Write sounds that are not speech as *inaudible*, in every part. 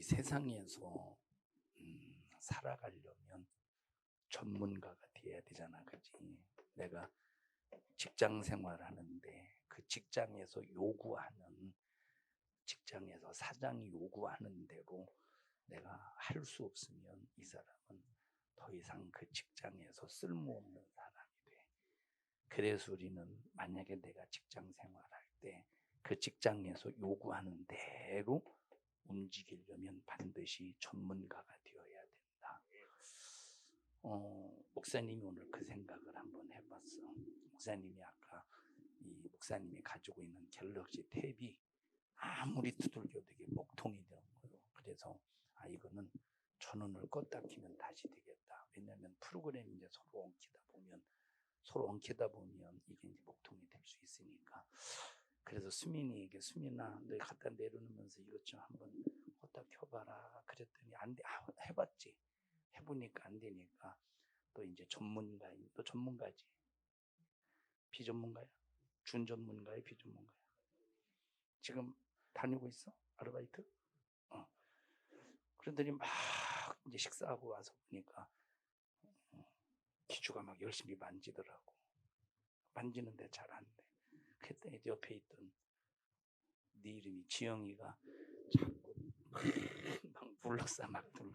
이 세상에서 음, 살아가려면 전문가가 돼야 되잖아, 그지? 내가 직장 생활하는데 그 직장에서 요구하는 직장에서 사장이 요구하는 대로 내가 할 수 없으면 이 사람은 더 이상 그 직장에서 쓸모없는 사람이 돼. 그래서 우리는 만약에 내가 직장 생활할 때 그 직장에서 요구하는 대로 움직이려면 반드시 전문가가 되어야 된다. 어, 목사님이 오늘 그 생각을 한번 해봤어. 목사님이 아까 이 목사님이 가지고 있는 갤럭시 탭이 아무리 두들겨도 이게 목통이 되는 거예요. 그래서 아 이거는 전원을 껐다 키면 다시 되겠다. 왜냐하면 프로그램이 이제 서로 엉키다 보면 서로 엉키다 보면 이게 이제 목통이 될 수 있으니까. 그래서 수민이에게 수민아 너 갖다 내려놓으면서 이것 좀 한번 껐다 켜봐라. 그랬더니 안 돼. 아, 해봤지. 해보니까 안 되니까 또 이제 전문가인 또 전문가지. 비전문가야? 준전문가야? 비전문가야? 지금 다니고 있어? 아르바이트? 어. 그러더니 막 이제 식사하고 와서 보니까 어, 기주가 막 열심히 만지더라고. 만지는데 잘 안 돼. 그때 옆에 있던 네 이름이 지영이가 자꾸 *laughs* 막 불렀어 막 불러.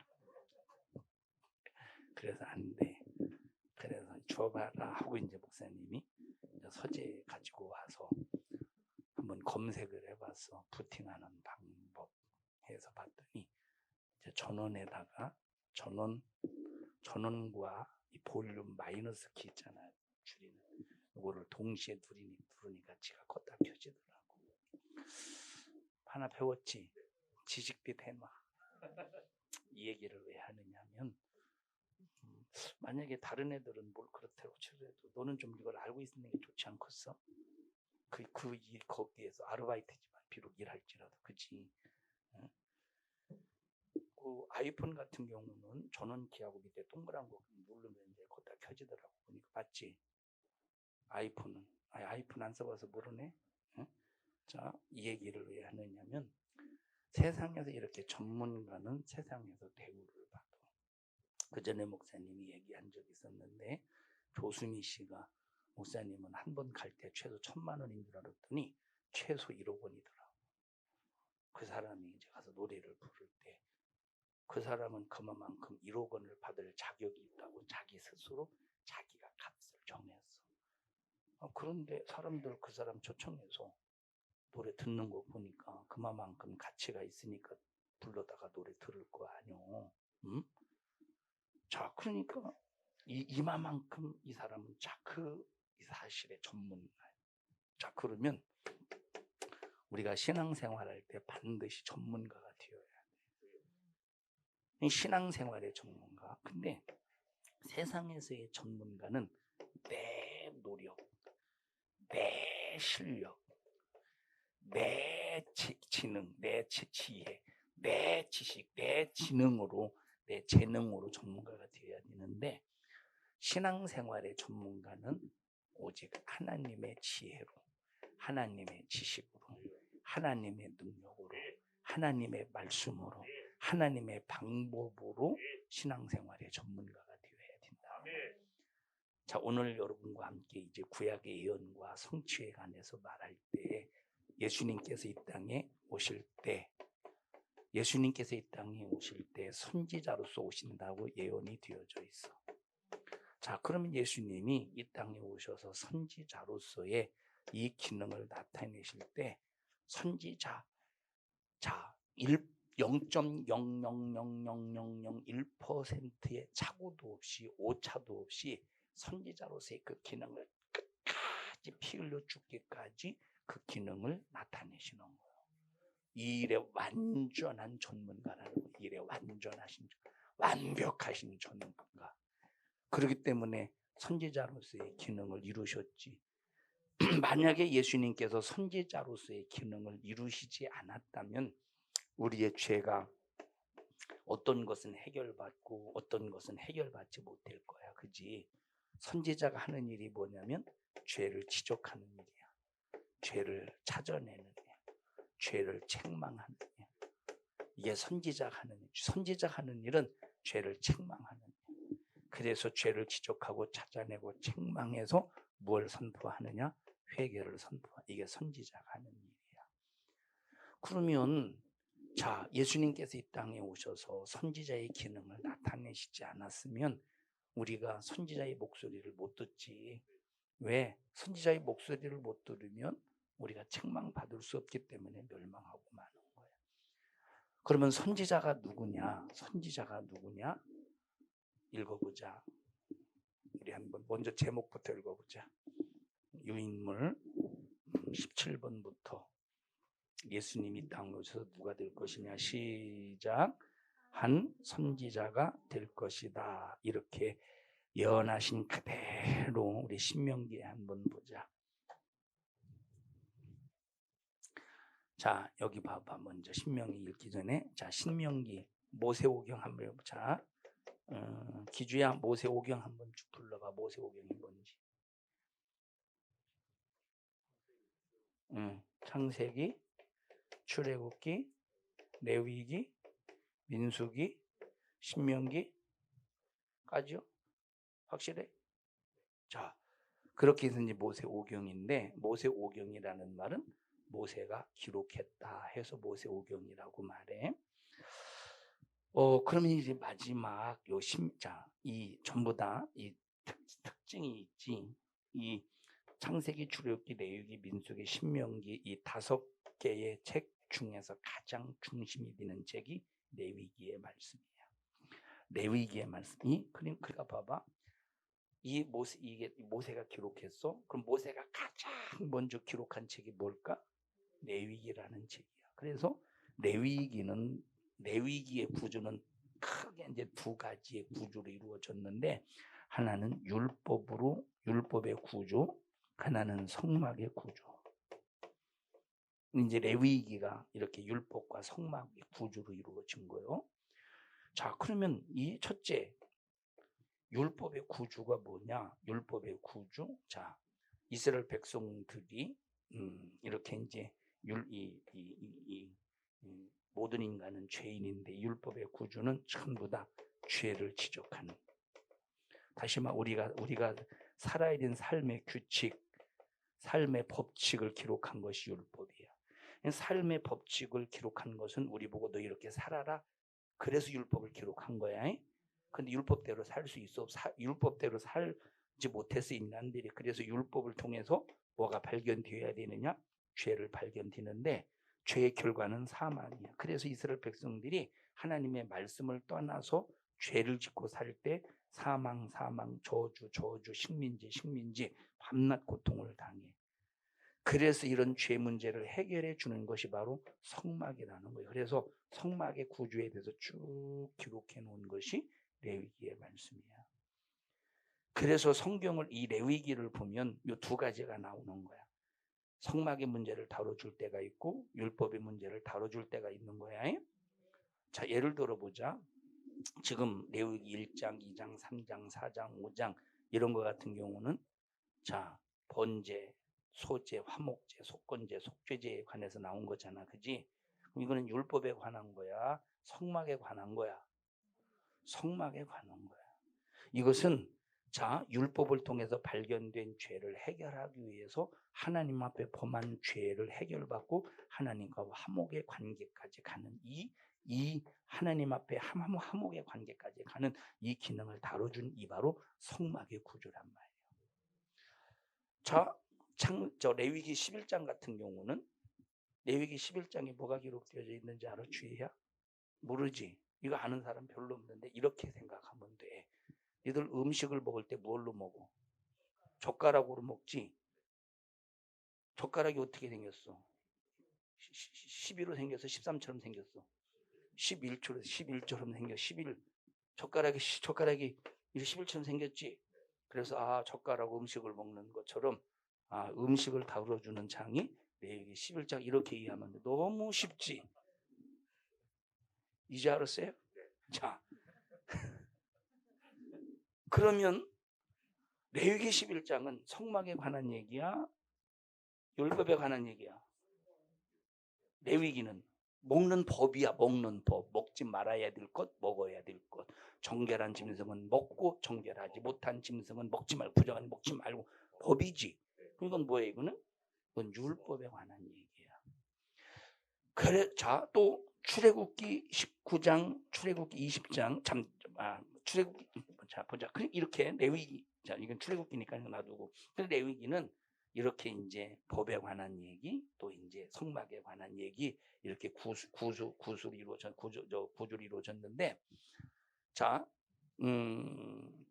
그래서 안 돼. 그래서 줘봐라 하고 이제 목사님이 서재 가지고 와서 한번 검색을 해봤어. 부팅하는 방법 해서 봤더니 전원에다가 전원 전원과 이 볼륨 마이너스 키 있잖아 줄이는 이거를 동시에 누리니 누르니까 지가 껐다 켜지더라고. 하나 배웠지. 지식빛 해놔. 이 얘기를 왜 하느냐면 음, 만약에 다른 애들은 뭘 그렇다고 치더라도 너는 좀 이걸 알고 있는 게 좋지 않겠어? 그, 그 일, 거기에서 아르바이트지만 비록 일할지라도, 그지? 응? 그 아이폰 같은 경우는 전원키하고 밑에 동그란 거 누르면 이제 거기다 켜지더라고. 보니까 맞지? 아이폰은. 아, 아이폰 안 써봐서 모르네? 응? 자, 이 얘기를 왜 하느냐면, 세상에서 이렇게 전문가는 세상에서 대우를 받아. 그 전에 목사님이 얘기한 적이 있었는데, 조수미 씨가 목사님은 한 번 갈 때 최소 천만 원인 줄 알았더니 최소 1억 원이더라고. 그 사람이 이제 가서 노래를 부를 때 그 사람은 그만큼 1억 원을 받을 자격이 있다고 자기 스스로 자기가 값을 정했어. 아, 그런데 사람들 그 사람 초청해서 노래 듣는 거 보니까 그만큼 가치가 있으니까 불러다가 노래 들을 거 아니오. 응? 자, 그러니까 이, 이마만큼 이 사람은 자그 사실의 전문가. 자, 그러면 우리가 신앙생활할 때 반드시 전문가가 되어야 돼. 신앙생활의 전문가. 근데 세상에서의 전문가는 내 노력, 내 실력, 내 지, 지능, 내 지혜, 내 지식, 내 지능으로, 내 재능으로 전문가가 되어야 되는데 신앙생활의 전문가는 오직 하나님의 지혜로, 하나님의 지식으로, 하나님의 능력으로, 하나님의 말씀으로, 하나님의 방법으로 신앙생활의 전문가가 되어야 된다. 자, 오늘 여러분과 함께 이제 구약의 예언과 성취에 관해서 말할 때 예수님께서 이 땅에 오실 때 예수님께서 이 땅에 오실 때 선지자로서 오신다고 예언이 되어져 있어. 자, 그러면 예수님이 이 땅에 오셔서 선지자로서의 이 기능을 나타내실 때 선지자 자, 0.0000001%의 착오도 없이 오차도 없이 선지자로서의 그 기능을 끝까지 피 흘려 죽기까지 그 기능을 나타내시는 거예요. 이 일에 완전한 전문가라는 거예요. 일에 완전하신 완벽하신 전문가. 그렇기 때문에 선지자로서의 기능을 이루셨지. *clears throat* 만약에 예수님께서 선지자로서의 기능을 이루시지 않았다면 우리의 죄가 어떤 것은 해결받고 어떤 것은 해결받지 못할 거야. 그지? 선지자가 하는 일이 뭐냐면 죄를 지적하는 일이야. 죄를 찾아내는 일, 죄를 책망하는 일. 이게 선지자가 하는 일. 선지자가 하는 일은 죄를 책망하는 일. 그래서 죄를 지적하고 찾아내고 책망해서 무엇을 선포하느냐? 회개를 선포하. 이게 선지자가 하는 일이야. 그러면 자 예수님께서 이 땅에 오셔서 선지자의 기능을 나타내시지 않았으면 우리가 선지자의 목소리를 못 듣지. 왜? 선지자의 목소리를 못 들으면 우리가 책망받을 수 없기 때문에 멸망하고 마는 거예요. 그러면 선지자가 누구냐? 선지자가 누구냐? 읽어보자. 우리 한번 먼저 제목부터 읽어보자. 유인물 17번부터 예수님이 땅에 오셔서 누가 될 것이냐 시작 한 선지자가 될 것이다 이렇게 예언하신 그대로 우리 신명기에 한번 보자. 자 여기 봐봐 먼저 신명기 읽기 전에 자 신명기 모세오경 한번 해보자. 어, 기주야 모세오경 한번 쭉 불러봐 모세오경이 뭔지. 응, 창세기, 출애굽기, 레위기, 민수기, 신명기까지요? 확실해? 자, 그렇게 해서 이제 모세 오경인데 모세 오경이라는 말은 모세가 기록했다 해서 모세 오경이라고 말해. 어, 그러면 이제 마지막 요 심자 이 전부 다 이 특징이 있지. 이 창세기, 출애굽기, 레위기, 민수기, 신명기 이 다섯 개의 책 중에서 가장 중심이 되는 책이 레위기의 말씀이야. 레위기의 말씀이 그럼 그가 봐봐. 이 모세 이게 모세가 기록했어. 그럼 모세가 가장 먼저 기록한 책이 뭘까? 레위기라는 책이야. 그래서 레위기는 레위기의 구조는 크게 이제 두 가지의 구조로 이루어졌는데 하나는 율법으로 율법의 구조, 하나는 성막의 구조. 이제 레위기가 이렇게 율법과 성막의 구조로 이루어진 거예요. 자, 그러면 이 첫째 율법의 구조가 뭐냐? 율법의 구조. 자, 이스라엘 백성들이 음, 이렇게 이제 율, 이, 이, 이, 이, 모든 인간은 죄인인데 율법의 구조는 전부 다 죄를 지적하는. 다시 말 우리가 우리가 살아야 되는 삶의 규칙, 삶의 법칙을 기록한 것이 율법이야. 삶의 법칙을 기록한 것은 우리 보고 너 이렇게 살아라. 그래서 율법을 기록한 거야. 근데 율법대로 살 수 있어. 사, 율법대로 살지 못해서 인간들이 그래서 율법을 통해서 뭐가 발견되어야 되느냐? 죄를 발견되는데 죄의 결과는 사망이야. 그래서 이스라엘 백성들이 하나님의 말씀을 떠나서 죄를 짓고 살 때 사망, 사망, 저주, 저주, 식민지, 식민지, 밤낮 고통을 당해. 그래서 이런 죄 문제를 해결해 주는 것이 바로 성막이라는 거예요. 그래서 성막의 구조에 대해서 쭉 기록해 놓은 것이 레위기의 말씀이야. 그래서 성경을 이 레위기를 보면 이 두 가지가 나오는 거야. 성막의 문제를 다뤄줄 때가 있고 율법의 문제를 다뤄줄 때가 있는 거야. 자, 예를 들어 보자. 지금 레위기 1장, 2장, 3장, 4장, 5장 이런 거 같은 경우는 자, 번제, 소제, 화목제, 속건제, 속죄제에 관해서 나온 거잖아. 그지? 이거는 율법에 관한 거야. 성막에 관한 거야. 성막에 관한 거야. 이것은 자, 율법을 통해서 발견된 죄를 해결하기 위해서 하나님 앞에 범한 죄를 해결받고 하나님과 화목의 관계까지 가는 이, 이 하나님 앞에 화목의 관계까지 가는 이 기능을 다뤄준 이 바로 성막의 구조란 말이에요. 자, 창, 저 레위기 11장 같은 경우는 레위기 11장에 뭐가 기록되어 있는지 알아? 주희야? 모르지. 이거 아는 사람 별로 없는데 이렇게 생각하면 돼. 니들 음식을 먹을 때 뭘로 먹어? 젓가락으로 먹지? 젓가락이 어떻게 생겼어? 12로 생겨서 13처럼 생겼어. 11초로 11처럼 생겨. 11 젓가락이 젓가락이 11처럼 생겼지. 그래서 아 젓가락 음식을 먹는 것처럼 아 음식을 다뤄주는 장이 레위기 11장 이렇게 이해하면 돼. 너무 쉽지. 이제 알았어요? 자 *laughs* 그러면 레위기 11장은 성막에 관한 얘기야? 율법에 관한 얘기야? 레위기는 먹는 법이야 먹는 법 먹지 말아야 될 것 먹어야 될 것 정결한 짐승은 먹고 정결하지 못한 짐승은 먹지 말고 부정한 먹지 말고 법이지 이건 뭐예요 이거는? 이건 율법에 관한 얘기야 그래 자 또 출애굽기 19장 출애굽기 20장 참 아, 출애굽기 자 보자. 그 이렇게 레위기 자 이건 출애굽기니까 놔두고. 그 레위기는 이렇게 이제 법에 관한 얘기 또 이제 성막에 관한 얘기 이렇게 구수 구수 구술이 이루어졌 구조 저 구줄이 이루어졌는데 자 음.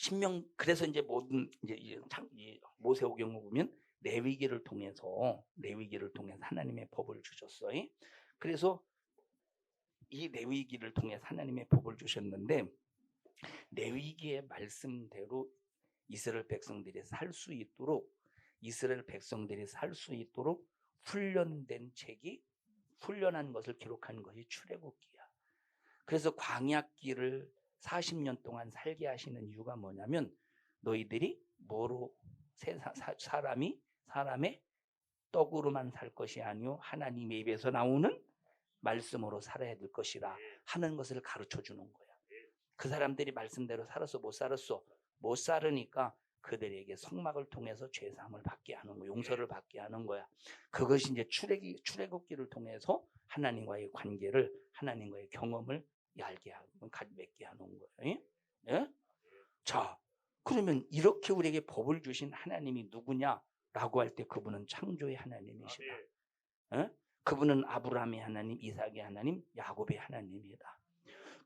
신명 그래서 이제 모든 이제 모세오경을 보면 레위기를 통해서 레위기를 통해서 하나님의 법을 주셨어요. 그래서 이 레위기를 통해서 하나님의 법을 주셨는데 레위기의 말씀대로 이스라엘 백성들이 살 수 있도록 이스라엘 백성들이 살 수 있도록 훈련된 책이 훈련한 것을 기록한 것이 출애굽기야. 그래서 광야길을 40년 동안 살게 하시는 이유가 뭐냐면 너희들이 뭐로 세- 사- 사- 사람이 사람의 떡으로만 살 것이 아니요 하나님의 입에서 나오는 말씀으로 살아야 될 것이라 하는 것을 가르쳐 주는 거야. 그 사람들이 말씀대로 살았어 못 살았어 못 살으니까 그들에게 성막을 통해서 죄 사함을 받게 하는 거, 용서를 받게 하는 거야. 그것이 이제 출애기 출애굽기를 통해서 하나님과의 관계를 하나님과의 경험을 얇게 하고 가- 맺게 하는 거예요. 예? 예? 자, 그러면 이렇게 우리에게 법을 주신 하나님이 누구냐라고 할 때 그분은 창조의 하나님이시다. 예? 그분은 아브라함의 하나님, 이삭의 하나님, 야곱의 하나님이다.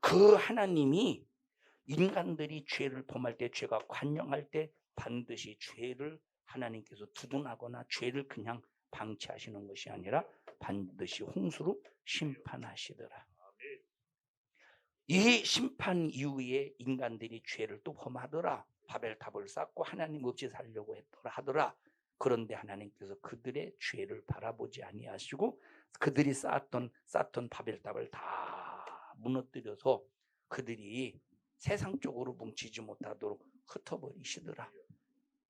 그 하나님이 인간들이 죄를 범할 때, 죄가 관영할 때 반드시 죄를 하나님께서 두둔하거나 죄를 그냥 방치하시는 것이 아니라 반드시 홍수로 심판하시더라. 이 심판 이후에 인간들이 죄를 또 범하더라. 바벨탑을 쌓고 하나님 없이 살려고 했더라 하더라. 그런데 하나님께서 그들의 죄를 바라보지 아니하시고 그들이 쌓았던 쌓던 바벨탑을 다 무너뜨려서 그들이 세상 쪽으로 뭉치지 못하도록 흩어버리시더라.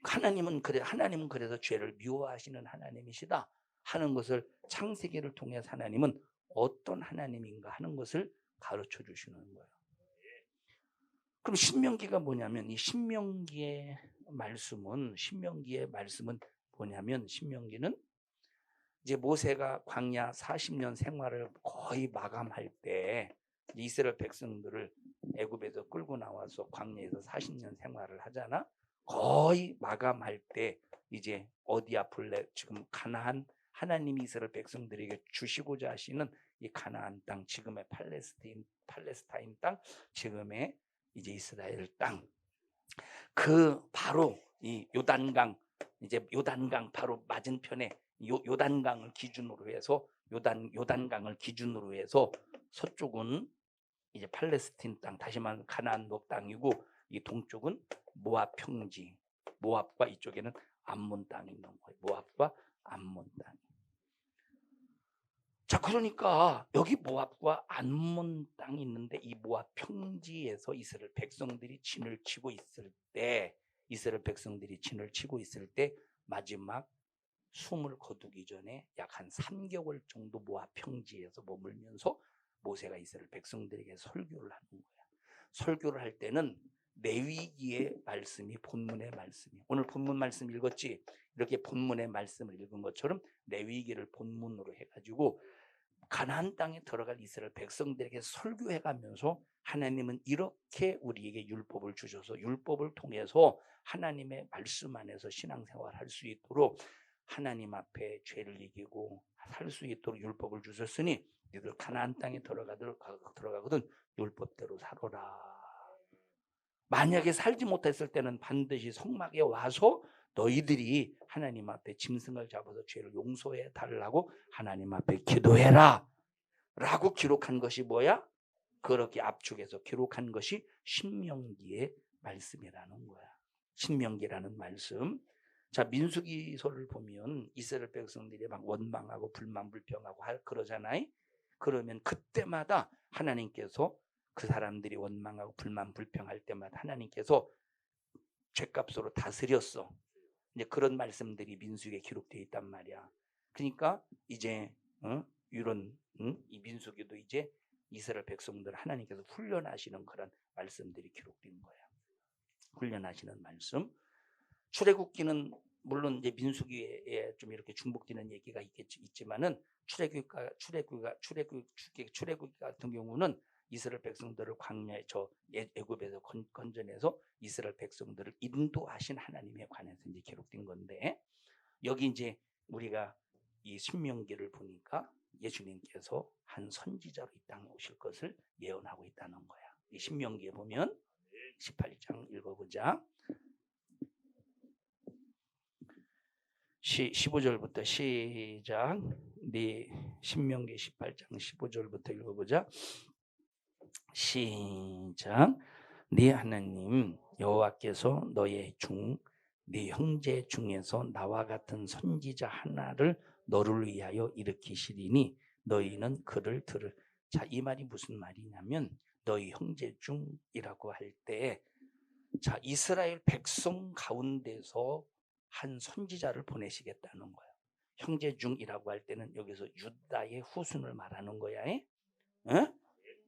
하나님은 그래 하나님은 그래서 죄를 미워하시는 하나님이시다 하는 것을 창세기를 통해서 하나님은 어떤 하나님인가 하는 것을 가르쳐 주시는 거예요. 그럼 신명기가 뭐냐면 이 신명기의 말씀은 신명기의 말씀은 뭐냐면 신명기는 이제 모세가 광야 40년 생활을 거의 마감할 때 이스라엘 백성들을 애굽에서 끌고 나와서 광야에서 40년 생활을 하잖아. 거의 마감할 때 이제 어디 앞을 지금 가나안 하나님이 이스라엘 백성들에게 주시고자 하시는 이 가나안 땅 지금의 팔레스타인 팔레스타인 땅 지금의 이제 이스라엘 땅 그 바로 이 요단강 이제 요단강 바로 맞은편에 요, 요단강을 기준으로 해서 요단 요단강을 기준으로 해서 서쪽은 이제 팔레스틴 땅 다시 말하면 가나안 녹 땅이고 이 동쪽은 모압 평지 모압과 이쪽에는 암몬 땅이 있는 거예요. 모압과 암몬 땅. 자 그러니까 여기 모압과 암몬 땅이 있는데 이 모압 평지에서 이스라엘 백성들이 진을 치고 있을 때 이스라엘 백성들이 진을 치고 있을 때 마지막 숨을 거두기 전에 약 한 3개월 정도 모압 평지에서 머물면서 모세가 이스라엘 백성들에게 설교를 하는 거야. 설교를 할 때는 레위기의 말씀이 본문의 말씀이 오늘 본문 말씀 읽었지 이렇게 본문의 말씀을 읽은 것처럼 레위기를 본문으로 해가지고 가나안 땅에 들어갈 이스라엘 백성들에게 설교해 가면서 하나님은 이렇게 우리에게 율법을 주셔서 율법을 통해서 하나님의 말씀 안에서 신앙생활 할 수 있도록 하나님 앞에 죄를 이기고 살 수 있도록 율법을 주셨으니 너희들 가나안 땅에 들어가도록 들어가거든 율법대로 살아라. 만약에 살지 못했을 때는 반드시 성막에 와서 너희들이 하나님 앞에 짐승을 잡아서 죄를 용서해 달라고 하나님 앞에 기도해라. 라고 기록한 것이 뭐야? 그렇게 압축해서 기록한 것이 신명기의 말씀이라는 거야. 신명기라는 말씀. 자, 민수기서를 보면 이스라엘 백성들이 막 원망하고 불만 불평하고 할 그러잖아요. 그러면 그때마다 하나님께서 그 사람들이 원망하고 불만 불평할 때마다 하나님께서 죄값으로 다스렸어. 이제 그런 말씀들이 민수기에 기록되어 있단 말이야. 그러니까 이제 어? 이런 음? 이 민수기도 이제 이스라엘 백성들 하나님께서 훈련하시는 그런 말씀들이 기록된 거예요. 훈련하시는 말씀. 출애굽기는 물론 이제 민수기에 좀 이렇게 중복되는 얘기가 있겠지 있지만은 출애굽가 출애굽가 출애굽 출애굽 출애굽 같은 경우는 이스라엘 백성들을 광야에 저 애- 애굽에서 건, 건져내서 이스라엘 백성들을 인도하신 하나님에 관해서 이제 기록된 건데 여기 이제 우리가 이 신명기를 보니까 예수님께서 한 선지자로 이 땅에 오실 것을 예언하고 있다는 거야. 이 신명기에 보면 18장 읽어보자. 시, 15절부터 시작. 네 신명기 18장 15절부터 읽어보자. 시작. 네 하나님 여호와께서 너의 중, 네 형제 중에서 나와 같은 선지자 하나를 너를 위하여 일으키시리니 너희는 그를 들을. 자, 이 말이 무슨 말이냐면 너희 형제 중이라고 할 때, 자 이스라엘 백성 가운데서 한 선지자를 보내시겠다는 거예요. 형제 중이라고 할 때는 여기서 유다의 후손을 말하는 거야. 에? 어?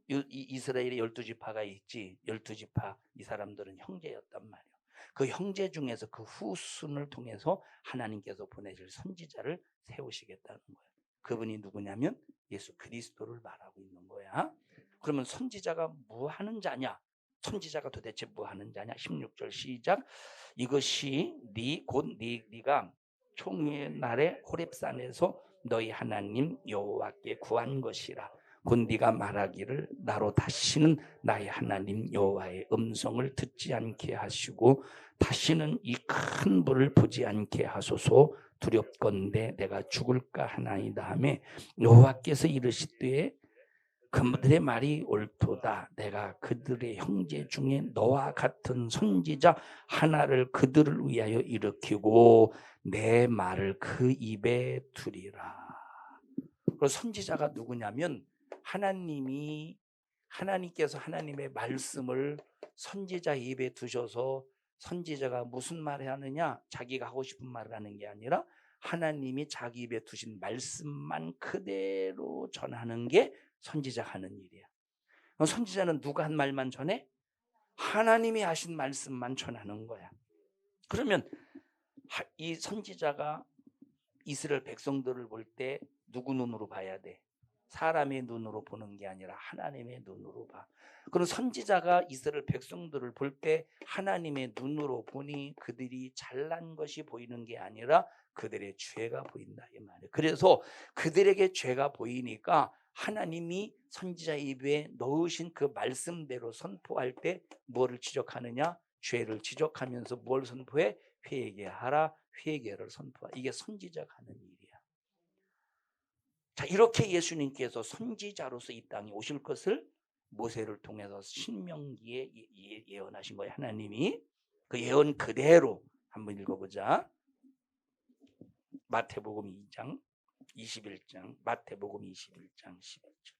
이- 이- 이스라엘에 열두 지파가 있지. 열두 지파 이 사람들은 형제였단 말이에요. 그 형제 중에서 그 후손을 통해서 하나님께서 보내실 선지자를 세우시겠다는 거예요. 그분이 누구냐면 예수 그리스도를 말하고 있는 거야. 그러면 선지자가 뭐 하는 자냐? 선지자가 도대체 뭐 하는 자냐? 16절 시작. 이것이 네곧 네, 네가 총회 날에 호렙산에서 너희 하나님 여호와께 구한 것이라. 곧 네가 말하기를 나로 다시는 나의 하나님 여호와의 음성을 듣지 않게 하시고 다시는 이 큰 불을 보지 않게 하소서 두렵건대 내가 죽을까 하나이다 하매 여호와께서 이르시되 그들의 말이 옳도다. 내가 그들의 형제 중에 너와 같은 선지자 하나를 그들을 위하여 일으키고 내 말을 그 입에 두리라. 그 선지자가 누구냐면 하나님이 하나님께서 하나님의 말씀을 선지자 입에 두셔서 선지자가 무슨 말을 하느냐 자기가 하고 싶은 말을 하는 게 아니라 하나님이 자기 입에 두신 말씀만 그대로 전하는 게 선지자가 하는 일이야. 선지자는 누가 한 말만 전해? 하나님이 하신 말씀만 전하는 거야. 그러면 하- 이 선지자가 이스라엘 백성들을 볼 때 누구 눈으로 봐야 돼? 사람의 눈으로 보는 게 아니라 하나님의 눈으로 봐. 그럼 선지자가 이스라엘 백성들을 볼 때 하나님의 눈으로 보니 그들이 잘난 것이 보이는 게 아니라 그들의 죄가 보인다 이 말이에요. 그래서 그들에게 죄가 보이니까 하나님이 선지자 입에 넣으신 그 말씀대로 선포할 때 뭐를 지적하느냐? 죄를 지적하면서 뭘 선포해? 회개하라, 회개를 선포하. 이게 선지자가 하는 일이야. 자, 이렇게 예수님께서 선지자로서 이 땅에 오실 것을 모세를 통해서 신명기에 예- 예- 예언하신 거예요. 하나님이 그 예언 그대로 한번 읽어보자. 마태복음 2장 21장 마태복음 21장 11절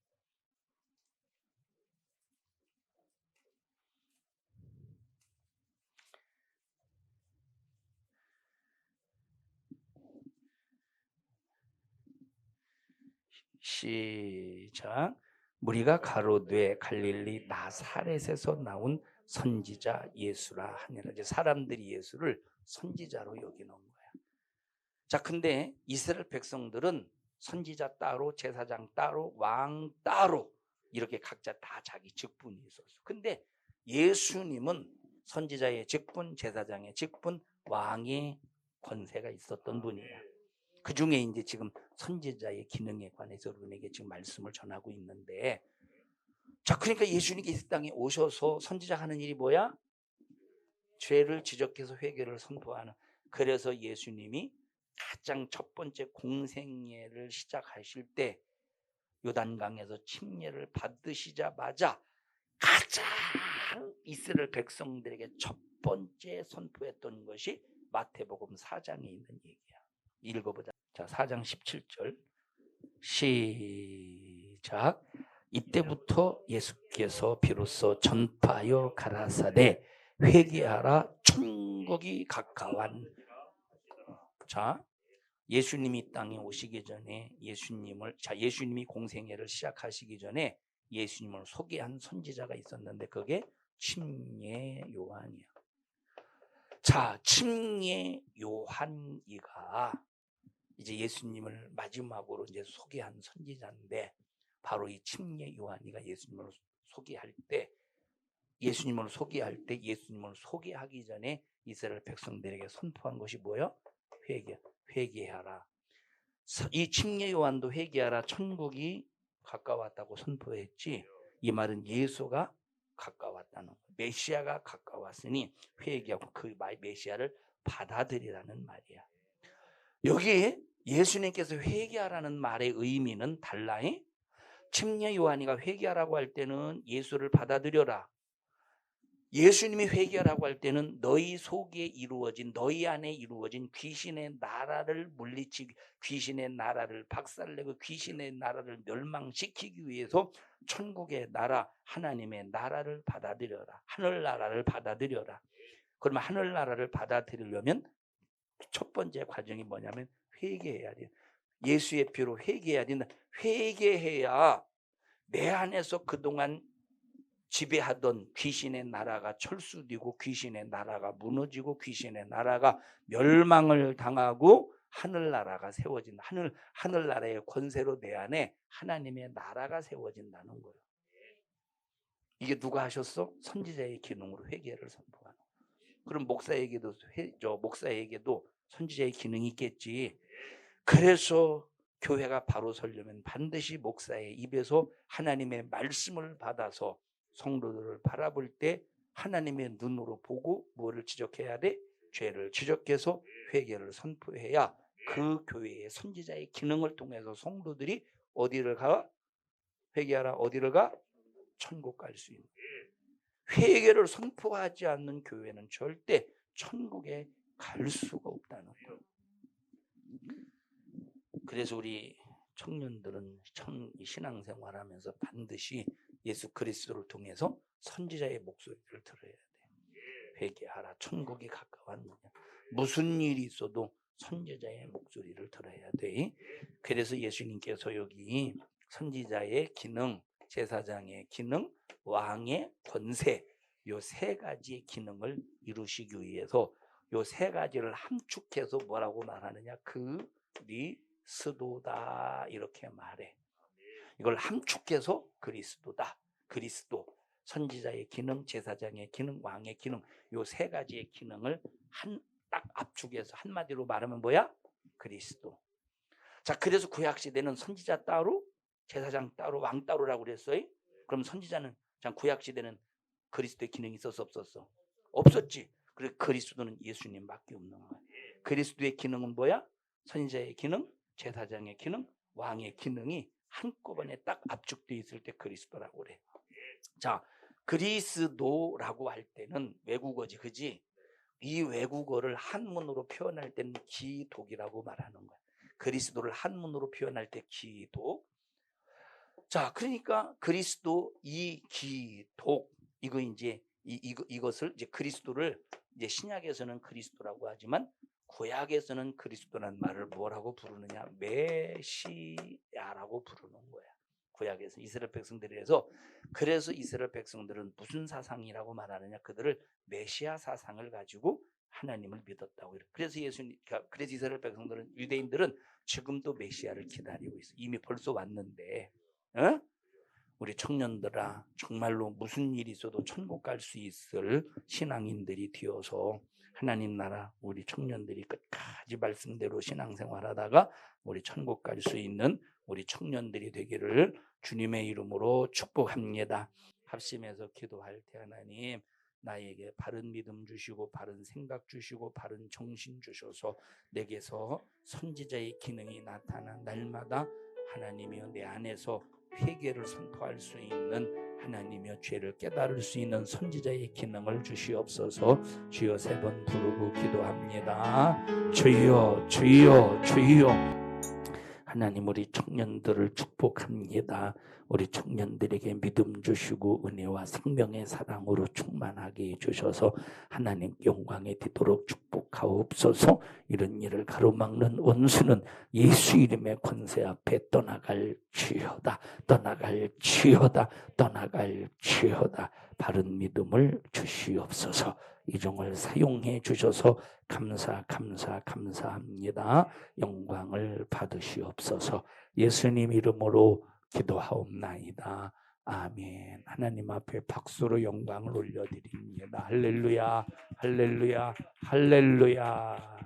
시작 무리가 가로되 갈릴리 나사렛에서 나온 선지자 예수라 하니라 이제 사람들이 예수를 선지자로 여기는 거야. 자, 근데 이스라엘 백성들은 선지자 따로, 제사장 따로, 왕 따로 이렇게 각자 다 자기 직분이 있었어. 근데 예수님은 선지자의 직분, 제사장의 직분, 왕의 권세가 있었던 분이에요. 그 중에 이제 지금 선지자의 기능에 관해서 우리에게 지금 말씀을 전하고 있는데, 자, 그러니까 예수님께서 이 땅에 오셔서 선지자 하는 일이 뭐야? 죄를 지적해서 회개를 선포하는. 그래서 예수님이 가장 첫 번째 공생애를 시작하실 때 요단강에서 침례를 받으시자마자 가장 이스라엘 백성들에게 첫 번째 선포했던 것이 마태복음 4장에 있는 얘기야. 읽어보자. 자, 4장 17절. 시작. 이때부터 예수께서 비로소 전파하여 가라사대 회개하라 천국이 가까운 자 예수님이 이 땅에 오시기 전에 예수님을 자 예수님이 공생애를 시작하시기 전에 예수님을 소개한 선지자가 있었는데 그게 침례 요한이야. 자, 침례 요한이가 이제 예수님을 마지막으로 이제 소개한 선지자인데 바로 이 침례 요한이가 예수님을 소개할 때 예수님을 소개할 때 예수님을 소개하기 전에 이스라엘 백성들에게 선포한 것이 뭐예요? 회개, 회개하라. 서- 이 침례 요한도 회개하라. 천국이 가까웠다고 선포했지. 이 말은 예수가 가까웠다는 거. 메시아가 가까웠으니 회개하고 그 마- 메시아를 받아들이라는 말이야. 여기에 예수님께서 회개하라는 말의 의미는 달라잉. 침례 요한이가 회개하라고 할 때는 예수를 받아들여라. 예수님이 회개하라고 할 때는 너희 속에 이루어진 너희 안에 이루어진 귀신의 나라를 물리치기 귀신의 나라를 박살내고 귀신의 나라를 멸망시키기 위해서 천국의 나라 하나님의 나라를 받아들여라 하늘 나라를 받아들여라 그러면 하늘 나라를 받아들이려면 첫 번째 과정이 뭐냐면 회개해야 돼 예수의 피로 회개해야 된다 회개해야 내 안에서 그동안 지배하던 귀신의 나라가 철수되고 귀신의 나라가 무너지고 귀신의 나라가 멸망을 당하고 하늘나라가 세워진다. 하늘 하늘나라의 권세로 내 안에 하나님의 나라가 세워진다는 거예요. 이게 누가 하셨어? 선지자의 기능으로 회개를 선포하는. 그럼 목사에게도 회, 저 목사에게도 선지자의 기능이 있겠지. 그래서 교회가 바로 서려면 반드시 목사의 입에서 하나님의 말씀을 받아서 성도들을 바라볼 때 하나님의 눈으로 보고 뭐를 지적해야 돼? 죄를 지적해서 회개를 선포해야 그 교회의 선지자의 기능을 통해서 성도들이 어디를 가? 회개하라 어디를 가? 천국 갈 수 있는. 회개를 선포하지 않는 교회는 절대 천국에 갈 수가 없다는 거예요. 그래서 우리 청년들은 청- 신앙생활하면서 반드시 예수 그리스도를 통해서 선지자의 목소리를 들어야 돼. 회개하라. 천국이 가까웠느냐. 무슨 일이 있어도 선지자의 목소리를 들어야 돼. 그래서 예수님께서 여기 선지자의 기능, 제사장의 기능, 왕의 권세 요 세 가지의 기능을 이루시기 위해서 요 세 가지를 함축해서 뭐라고 말하느냐? 그리 스도다 이렇게 말해. 이걸 함축해서 그리스도다. 그리스도. 선지자의 기능, 제사장의 기능, 왕의 기능, 요 세 가지의 기능을 한 딱 압축해서 한마디로 말하면 뭐야? 그리스도. 자, 그래서 구약 시대는 선지자 따로, 제사장 따로, 왕 따로라고 그랬어요. 그럼 선지자는 자, 구약 시대는 그리스도의 기능이 있었어 없었어? 없었지. 그래 그리스도는 예수님밖에 없는 거야. 그리스도의 기능은 뭐야? 선지자의 기능, 제사장의 기능, 왕의 기능이 한꺼번에 딱 압축되어 있을 때 그리스도라고 그래. 자, 그리스도라고 할 때는 외국어지, 그지? 이 외국어를 한문으로 표현할 때는 기독이라고 말하는 거야. 그리스도를 한문으로 표현할 때 기독. 자, 그러니까 그리스도 이 기독 이거 이제 이, 이거, 이것을 이제 그리스도를 이제 신약에서는 그리스도라고 하지만 구약에서는 그리스도라는 말을 뭐라고 부르느냐 메시아라고 부르는 거야. 구약에서 이스라엘 백성들에서 그래서 이스라엘 백성들은 무슨 사상이라고 말하느냐 그들을 메시아 사상을 가지고 하나님을 믿었다고. 그래서 예수님 그러니까 그래서 이스라엘 백성들은 유대인들은 지금도 메시아를 기다리고 있어. 이미 벌써 왔는데. 어? 우리 청년들아 정말로 무슨 일이 있어도 천국 갈 수 있을 신앙인들이 되어서 하나님 나라 우리 청년들이 끝까지 말씀대로 신앙생활하다가 우리 천국 갈 수 있는 우리 청년들이 되기를 주님의 이름으로 축복합니다. 합심해서 기도할 때 하나님 나에게 바른 믿음 주시고 바른 생각 주시고 바른 정신 주셔서 내게서 선지자의 기능이 나타난 날마다 하나님이여 내 안에서 회개를 선포할 수 있는 하나님이여 죄를 깨달을 수 있는 선지자의 기능을 주시옵소서. 주여 세 번 부르고 기도합니다. 주여 주여 주여 하나님 우리 청년들을 축복합니다. 우리 청년들에게 믿음 주시고 은혜와 생명의 사랑으로 충만하게 해주셔서 하나님 영광에 뒤도록 축복하옵소서. 이런 일을 가로막는 원수는 예수 이름의 권세 앞에 떠나갈 지어다 떠나갈 지어다 떠나갈 지어다. 바른 믿음을 주시옵소서 이 종을 사용해 주셔서 감사 감사 감사합니다 영광을 받으시옵소서 예수님 이름으로 기도하옵나이다. 아멘. 하나님 앞에 박수로 영광을 올려드립니다. 할렐루야, 할렐루야, 할렐루야.